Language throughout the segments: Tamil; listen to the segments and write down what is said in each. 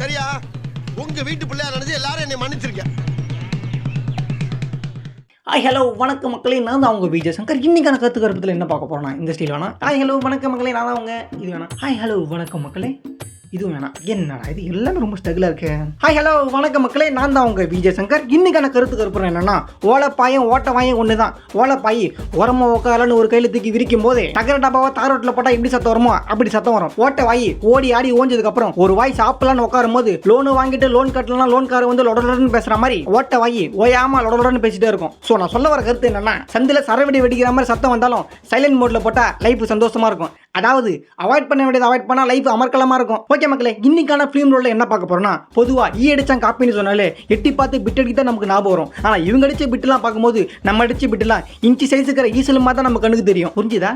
சரியா உங்க வீட்டு பிள்ளையா நினைச்சு எல்லாரும் என்னை மன்னிச்சிருக்கேன் ஹாய் ஹலோ வணக்க மக்களே. நான் தான் அவங்க விஜய் சங்கர். இன்னைக்கான கருத்து என்ன பார்க்க போறோம்னா இந்த ஸ்டைல் வேணாம். ஹாய் ஹலோ வணக்க மக்களே. நான் தான் அவங்க இது வேணாம். ஹாய் ஹலோ வணக்கம் மக்களே. இது வேணாம். என்னடா இது? எல்லாமே ரொம்ப ஸ்ட்ரகிளாக இருக்கு. ஹாய் ஹலோ வணக்கம் மக்களே. நான் தான் உங்கள் விஜய் சங்கர். இன்னைக்கான கருத்து கருப்புறம் என்னன்னா ஓலப்பாயும் ஓட்ட வாயும் ஒன்று தான் ஓலப்பாய் உரமா உக்காலன்னு ஒரு கையில் தூக்கி விரிக்கும் போது தகர டப்பாவை தார் ரோட்டில் போட்டால் எப்படி சத்தம் வருமோ? அப்படி சத்தம் வரும். ஓட்ட வாய் ஓடி ஆடி ஓஞ்சதுக்கப்புறம் ஒரு வாய் சாப்பிடலான்னு உட்காரும் போது லோனு வாங்கிட்டு லோன் கட்டலாம் லோன் கார வந்து லொடலொடன்னு பேசுற மாதிரி ஓட்ட வாய் ஓயாம லொடலொடன்னு பேசிட்டே இருக்கும். ஸோ நான் சொல்ல வர கருத்து என்னன்னா சந்தில சரவெடி வெடிக்கிற மாதிரி சத்தம் வந்தாலும் சைலண்ட் மோட்ல போட்டால் லைஃப் சந்தோஷமா இருக்கும். அதாவது அவாய்ட் பண்ண வேண்டியது அவாய்ட் பண்ணால் லைஃப் அமர்க்கலமாக இருக்கும். ஓகே மக்களே இன்னைக்கான ஃபிலிம் ரோலில் என்ன பார்க்க போகிறோம்னா பொதுவாக ஈ e அடித்தான் காப்பின்னு சொன்னாலே எட்டி பார்த்து பிட் அடிக்க தான் நமக்கு ஞாபகம் வரும். ஆனால் இவங்க அடித்த பிட்டுலாம் பார்க்கும்போது நம்ம அடித்த பிட்டுலாம் இன்ச்சி சைஸுக்கிற ஈசல் தான் நம்ம கண்ணுக்கு தெரியும். புரிஞ்சுதா?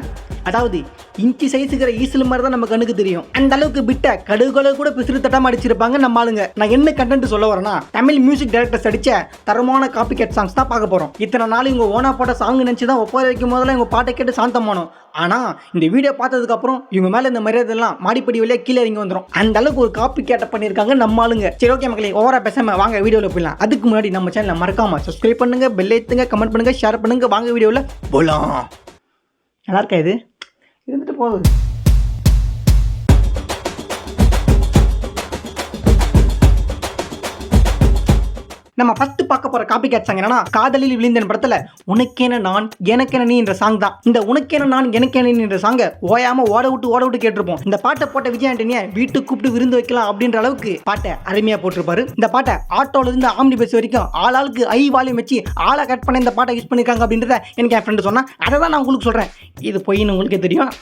அதாவது இன்ச்சி சைஸுக்கிற ஈசல் மாதிரி தான் நம்ம கண்ணுக்கு தெரியும். அந்த அளவுக்கு பிட்டை கடுகுல கூட பிசிறு தட்டாம அடிச்சிருப்பாங்க நம்ம ஆளுங்க. நான் என்ன கண்டென்ட் சொல்ல வரேன்னா தமிழ் மியூசிக் டைரக்டர்ஸ் அடிச்ச தரமான காப்பி கேட் சாங்ஸ் தான் பார்க்க போறோம். இத்தனை நாள் இவங்க ஓனா போட்ட சாங் நினச்சி தான் ஒப்பாரி வைக்கும் போதெல்லாம் இவங்க பாட்டை கேட்டு சாந்தமானோம் ஆனால் இந்த வீடியோ பார்த்ததுக்கு அப்புறம் இவங்க மேலே இந்த மரியாதை எல்லாம் மாடிப்படி வழியாக கீழே இறங்கி வந்துடும் அந்த அளவுக்கு ஒரு காப்பி கேட்ட பண்ணியிருக்காங்க நம்ம ஆளுங்க. சரி ஓகே மக்களே ஓவரா பேசாம வாங்க வீடியோவில் போயிடலாம். அதுக்கு முன்னாடி நம்ம சேனலை மறக்காம சப்ஸ்கிரைப் பண்ணுங்க பெல் ஏத்துங்க கமெண்ட் பண்ணுங்க ஷேர் பண்ணுங்க. வாங்க வீடியோவில் போலாம். நல்லா இருக்கா இது? இருந்துட்டு போகுது. நம்ம ஃபர்ஸ்ட் பார்க்க போற காப்பி கேட் சாங் என்னன்னா காதலில் விழுந்தன் படத்துல உனக்கேன நான் எனக்கென நீ என்ற சாங் தான். இந்த உனக்கேன நான் எனக்கென நீ என்ற சாங்க ஓயாம ஓட விட்டு ஓட விட்டு கேட்டிருப்போம். இந்த பாட்டை போட்ட விஜய் ஆண்டனிய வீட்டுக்கு கூப்பிட்டு விருந்து வைக்கலாம் அப்படின்ற அளவுக்கு பாட்டை அருமையா போட்டிருப்பாரு. இந்த பாட்டை ஆட்டோல இருந்து ஆம்னி பஸ் வரைக்கும் ஆளாளுக்கு ஐ வாலியம் வச்சு ஆளை கட் பண்ண இந்த பாட்டை யூஸ் பண்ணிருக்காங்க அப்படின்றத எனக்கு என் ஃப்ரெண்டு சொன்னா அதை தான் நான் உங்களுக்கு சொல்றேன். இது பொய்ன்னு உங்களுக்கே தெரியும்.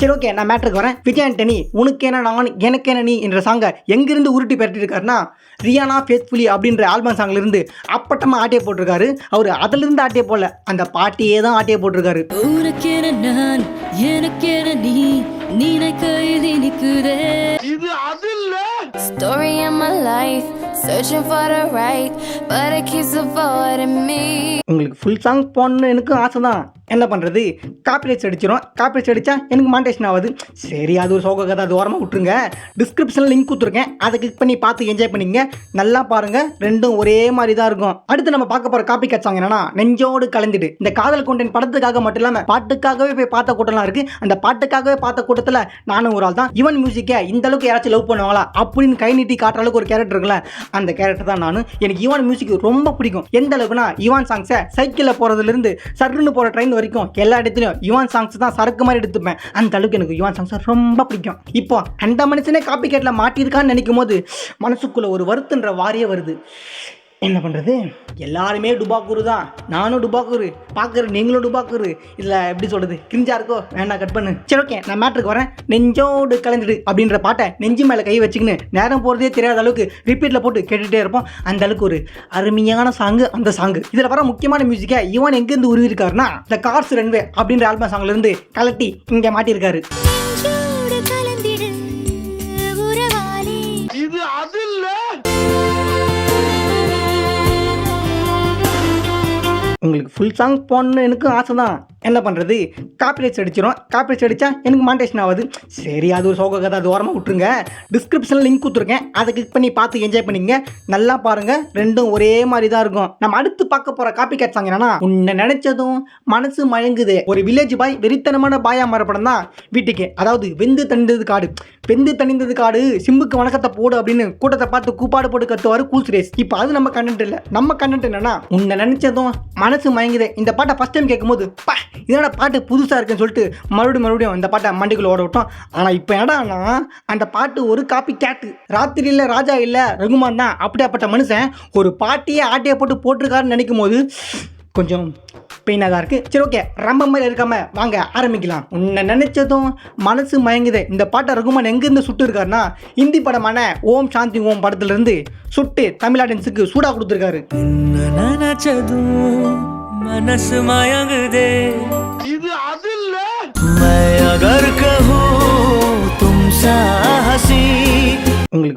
சரி ஓகே நான் மேட்ருக்கு வரேன். விஜய் ஆண்டனி உனக்கேன நான் எனக்கேன நீ என்ற சாங்கை எங்கிருந்து உருட்டி பெரட்டிருக்காருன்னா ரியானா ஃபேத்ஃபுல்லி அப்படின்ற ஆல்பம் சாங்ல இருந்து அப்பட்டமா ஆட்டிய போட்டிருக்காரு. அவர் அதுல இருந்து ஆட்டிய போல அந்த பாட்டியே தான் ஆட்டிய போட்டிருக்காரு. எனக்கென நீ இனிக்குதே. இது அது இல்ல! Story of my life, searching for the right, but it keeps avoiding me. உங்களுக்கு ஃபுல் சாங் போடணும்னு எனக்கும் ஆசை தான் என்ன பண்ணுறது காப்பிரைட்ஸ் அடிச்சிடும் காப்பிரைட்ஸ் அடித்தா எனக்கு மாண்டேஷன் ஆகுது. சரி அது ஒரு சோக கதை அது ஓரமாக விட்டுருங்க. டிஸ்கிரிப்ஷனில் லிங்க் கொடுத்துருக்கேன். அதை கிளிக் பண்ணி பார்த்து என்ஜாய் பண்ணிங்க நல்லா பாருங்கள் ரெண்டும் ஒரே மாதிரி தான் இருக்கும். அடுத்து நம்ம பார்க்க போகிற காப்பி கட் சாங் என்னன்னா நெஞ்சோடு கலந்துட்டு இந்த காதல் கொண்டேன் படத்துக்காக மட்டும் இல்லாமல் பாட்டுக்காகவே போய் பார்த்த கூட்டம்லாம் இருக்குது அந்த பாட்டுக்காகவே பார்த்த கூட்டத்தில் நானும் ஒரு ஆள் தான் யுவன் மியூசிக்கை இந்த அளவுக்கு யாராச்சும் லவ் பண்ணுவாங்களா? அப்படின்னு கை நீட்டி காட்டுற அளவுக்கு ஒரு கேரக்டர் இருக்குல்ல அந்த கேரக்டர் தான் நான். எனக்கு யுவான் மியூசிக் ரொம்ப பிடிக்கும். எந்த அளவுக்குனா யுவான் சாங்ஸை சைக்கிளில் போகிறதுலேருந்து சர்ன்னு போகிற ட்ரெயின் வரைக்கும் எல்லா இடத்துலையும் யுவான் சாங்ஸ் தான் சரக்கு மாதிரி எடுத்துப்பேன். அந்த அளவுக்கு எனக்கு யுவான் சாங்ஸ் ரொம்ப பிடிக்கும். இப்போ அந்த மனுஷனே காப்பி கேட்டில் மாட்டியிருக்கான்னு நினைக்கும் போது மனசுக்குள்ளே ஒரு வருத்துன்ற வாரியே வருது. என்ன பண்ணுறது எல்லாருமே டுபாக்கூரு தான். நானும் டுபாக்கூரு பார்க்குற நீங்களும் டுபாக்கூரு இல்லை எப்படி சொல்கிறது கிரிஞ்சா இருக்கோ? வேண்டாம் கட் பண்ணு. சரி ஓகே நான் மேட்ருக்கு வரேன். நெஞ்சோடு கலந்துடு அப்படின்ற பாட்டை நெஞ்சு மேலே கை வச்சுக்கின்னு நேரம் போகிறதே தெரியாத அளவுக்கு ரிப்பீட்டில் போட்டு கேட்டுகிட்டே இருப்போம். அந்த அளவுக்கு ஒரு அருமையான சாங்கு அந்த சாங்கு இதில் வர முக்கியமான மியூசிக்கை இவன் எங்கேருந்து உருவிருக்காருன்னா இந்த கார்ஸ் ரன்வே அப்படின்ற ஆல்பம் சாங்லேருந்து கலட்டி இங்கே மாட்டியிருக்காரு. உங்களுக்கு ஃபுல் சாங் போடணும்னு எனக்கும் ஆசை தான் என்ன பண்ணுறது காப்பிரைட்ஸ் அடிச்சிடும் காப்பிரைட்ஸ் அடித்தா எனக்கு மாண்டேஷன் ஆகுது. சரி அது ஒரு சோக கதை. அது ஓரமாக விட்டுருங்க. டிஸ்கிரிப்ஷனில் லிங்க் கொடுத்துருக்கேன். அதை கிளிக் பண்ணி பார்த்து என்ஜாய் பண்ணிங்க நல்லா பாருங்கள் ரெண்டும் ஒரே மாதிரி தான் இருக்கும். நம்ம அடுத்து பார்க்க போகிற காப்பி கேட் சாங் என்னன்னா உன்னை நினச்சதும் மனசு மயங்குது. ஒரு வில்லேஜ் பாய் வெறித்தனமான பாயாக மரப்படம் தான் வீட்டுக்கு அதாவது வெந்து தணிந்தது காடு. வெந்து தணிந்தது காடு சிம்புக்கு வணக்கத்தை போடு அப்படின்னு கூட்டத்தை பார்த்து கூப்பாடு போட்டு கத்துவார் கூல் சுரேஷ் இப்போ அது நம்ம கண்டென்ட் இல்லை. நம்ம கண்டென்ட் என்னன்னா உன்னை நினச்சதும் மனசு மயங்குதே. இந்த பாட்டை ஃபஸ்ட் டைம் கேட்கும்போது பா என்னடா பாட்டு புதுசாக இருக்குன்னு சொல்லிட்டு மறுபடியும் மறுபடியும் அந்த பாட்டை மண்டிக்குள்ள ஓட விட்டோம். ஆனால் இப்போ என்னடான்னா அந்த பாட்டு ஒரு காப்பி கேட்டு ராத்திரியில் ராஜா இல்லை ரகுமான் தான். அப்படியாப்பட்ட மனுஷன் ஒரு பாட்டியே ஆட்டையை போட்டு போட்டிருக்காருன்னு நினைக்கும் போது கொஞ்சம் பெயினாக தான் இருக்குது சரி ஓகே ரொம்ப மாதிரி இருக்காம வாங்க ஆரம்பிக்கலாம். உன்னை நினைச்சதும் மனசு மயங்குது. இந்த பாட்டை ரகுமான் எங்கேருந்து சுட்டு இருக்காருன்னா ஹிந்தி படமான ஓம் சாந்தி ஓம் படத்துலேருந்து சுட்டு தமிழ் ஆடியன்ஸுக்கு சூடாக கொடுத்துருக்காரு. உன்னை நினைச்சதும் மனசு மயங்குதே. இது அது இல்ல மை அகர்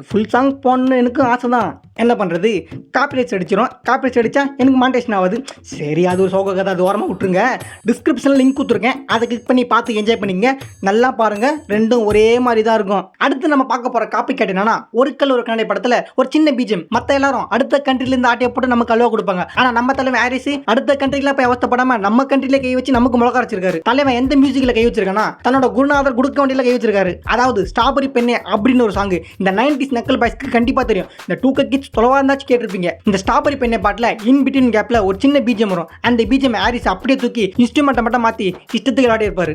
ஃபுல் சாங் போடணும்னு எனக்கும் ஆசை தான் என்ன பண்ணுறது காப்பி காப்பிரைட்ஸ் அடிச்சிடும் காப்பி காப்பிரைட்ஸ் அடித்தா எனக்கு மாண்டேஷன் ஆகுது. சரி அது ஒரு சோக கதை. அது ஓரமாக விட்டுருங்க. டிஸ்கிரிப்ஷனில் லிங்க் கொடுத்துருக்கேன். அதை கிளிக் பண்ணி பார்த்து என்ஜாய் பண்ணிங்க நல்லா பாருங்கள் ரெண்டும் ஒரே மாதிரி தான் இருக்கும். அடுத்து நம்ம பார்க்க போகிற காப்பி கேட் என்னன்னா ஒரு கல் ஒரு கண்ணை படத்தில் ஒரு சின்ன பீஜம். மற்ற எல்லாரும் அடுத்த கண்ட்ரிலேருந்து ஆட்டியை போட்டு நமக்கு அலுவா கொடுப்பாங்க. ஆனால் நம்ம தலைவன் ஹாரிஸ் அடுத்த கண்ட்ரியில் போய் அவஸ்தப்படாம நம்ம கண்ட்ரியில் கை வச்சு நமக்கு முழக்க வச்சிருக்காரு தலைவன் எந்த மியூசிக்கில் கை வச்சிருக்கானா தன்னோட குருநாதர் குடுக்க வண்டியில் கை வச்சிருக்காரு. அதாவது ஸ்ட்ராபெரி பெண்ணே அப்படின்னு ஒரு சாங் இந்த நைன்டி நைன்டிஸ் நக்கல் பாய்ஸ்க்கு கண்டிப்பாக தெரியும். இந்த டூ கிட்ஸ் தொலைவா இருந்தாச்சும் கேட்டிருப்பீங்க. இந்த ஸ்ட்ராபெரி பெண்ணை பாட்டில் இன் பிட்வீன் கேப்ல ஒரு சின்ன பீஜம் வரும். அந்த பீஜம் ஹாரிஸ் அப்படியே தூக்கி இன்ஸ்ட்ருமெண்ட்டை மட்டும் மாற்றி இஷ்டத்துக்கு விளையாடி இருப்பாரு.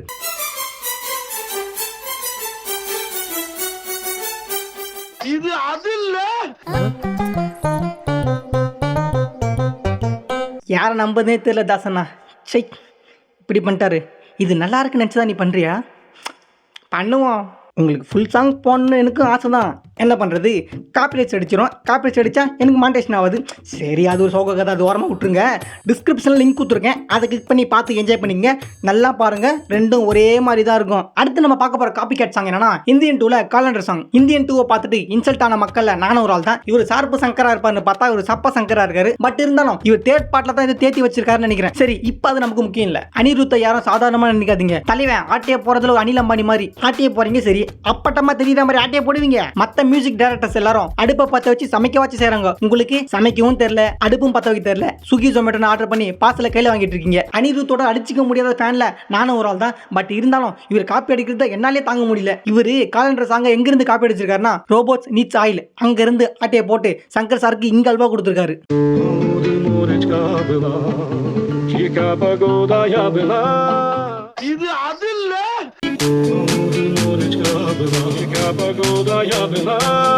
இது அது இல்ல. யாரை நம்பதே தெரியல தாசண்ணா. சை இப்படி பண்ணிட்டாரு. இது நல்லா இருக்குன்னு நினச்சி தான் நீ பண்ணுறியா பண்ணுவோம். உங்களுக்கு ஃபுல் சாங் போடணும்னு எனக்கும் ஆசை தான் என்ன பண்ணுறது காப்பிரைட்ஸ் அடிச்சிடும் காப்பிரைட்ஸ் அடித்தா எனக்கு மாண்டேஷன் ஆகுது. சரி அது ஒரு சோக கதை அது ஓரமாக விட்டுருங்க. டிஸ்கிரிப்ஷனில் லிங்க் கொடுத்துருக்கேன். அதை கிளிக் பண்ணி பார்த்து என்ஜாய் பண்ணிங்க நல்லா பாருங்கள் ரெண்டும் ஒரே மாதிரி தான் இருக்கும். அடுத்து நம்ம பார்க்க போகிற காப்பி கேட் சாங் என்னன்னா இந்தியன் டூவில் காலண்டர் சாங் இந்தியன் டூவை பார்த்துட்டு இன்சல்ட் ஆன மக்கள்ல நானும் ஒரு ஆள் தான் இவர் சார்பு சங்கரா இருப்பாருன்னு பார்த்தா இவர் சப்ப சங்கரா இருக்காரு. பட் இருந்தாலும் இவர் தேர்ட் பாட்டில் தான் இதை தேத்தி வச்சிருக்காருன்னு நினைக்கிறேன். சரி இப்போ அது நமக்கு முக்கியம் இல்லை. அனிருத்தை யாரும் சாதாரணமாக நினைக்காதீங்க. தலைவன் ஆட்டிய போகிறதுல ஒரு அனில் அம்பானி மாதிரி. ஆட்டிய போகிறீங்க சரி. அப்பட்டமா தெரியுற மாதிரி ஆட்டிய போடுவீங்க. மத்த மியூசிக் டைரக்டர்ஸ் எல்லாரும் அடுப்பை பத்த வச்சு சமைக்க வச்சு செய்றாங்க. உங்களுக்கு சமைக்கவும் தெரியல அடுப்பும் பத்த வைக்க தெரியல. சுகி ஜொமேட்டோன்னு ஆர்டர் பண்ணி பாசல கையில வாங்கிட்டு இருக்கீங்க. அனிருத்தோட அடிச்சுக்க முடியாத ஃபேன்ல நானும் ஒரு ஆள் தான். பட் இருந்தாலும் இவர் காப்பி அடிக்கிறத என்னாலே தாங்க முடியல. இவரு காலண்டர் சாங்க எங்க இருந்து காப்பி அடிச்சிருக்காருன்னா ரோபோட்ஸ் நீட்ஸ் ஆயில் அங்க இருந்து ஆட்டையை போட்டு சங்கர் சாருக்கு இங்க அல்வா கொடுத்துருக்காரு. இது Yolda yadına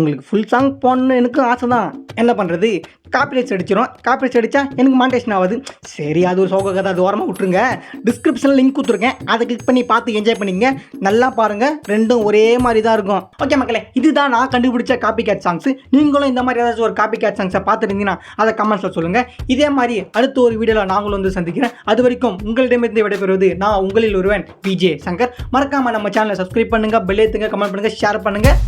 உங்களுக்கு ஃபுல் சாங் போடணும்னு எனக்கும் ஆசை தான் என்ன பண்ணுறது காப்பிரைட்ஸ் அடிச்சிடும் காப்பிரைட்ஸ் அடித்தா எனக்கு மாண்டேஷன் ஆகுது. சரி அது ஒரு சோக கதை. அது ஓரமாக விட்டுருங்க. டிஸ்கிரிப்ஷனில் லிங்க் கொடுத்துருக்கேன். அதை கிளிக் பண்ணி பார்த்து என்ஜாய் பண்ணிங்க நல்லா பாருங்கள் ரெண்டும் ஒரே மாதிரி தான் இருக்கும். ஓகே மக்களே இதுதான் நான் கண்டுபிடிச்ச காப்பி கேட் சாங்ஸ் நீங்களும் இந்த மாதிரி ஏதாச்சும் ஒரு காப்பி கேட் சாங்ஸை பார்த்துருந்தீங்கன்னா அதை கமெண்ட்ஸில் சொல்லுங்கள் இதே மாதிரி அடுத்த ஒரு வீடியோவில் நாங்களும் வந்து சந்திக்கிறேன். அது வரைக்கும் உங்களிடமிருந்து விடைபெறுவது நான் உங்களில் ஒருவன் விஜே சங்கர் மறக்காமல் நம்ம சேனலை சப்ஸ்கிரைப் பண்ணுங்கள் பெல் ஏற்றுங்க கமெண்ட் பண்ணுங்கள் ஷேர் பண்ணுங்கள்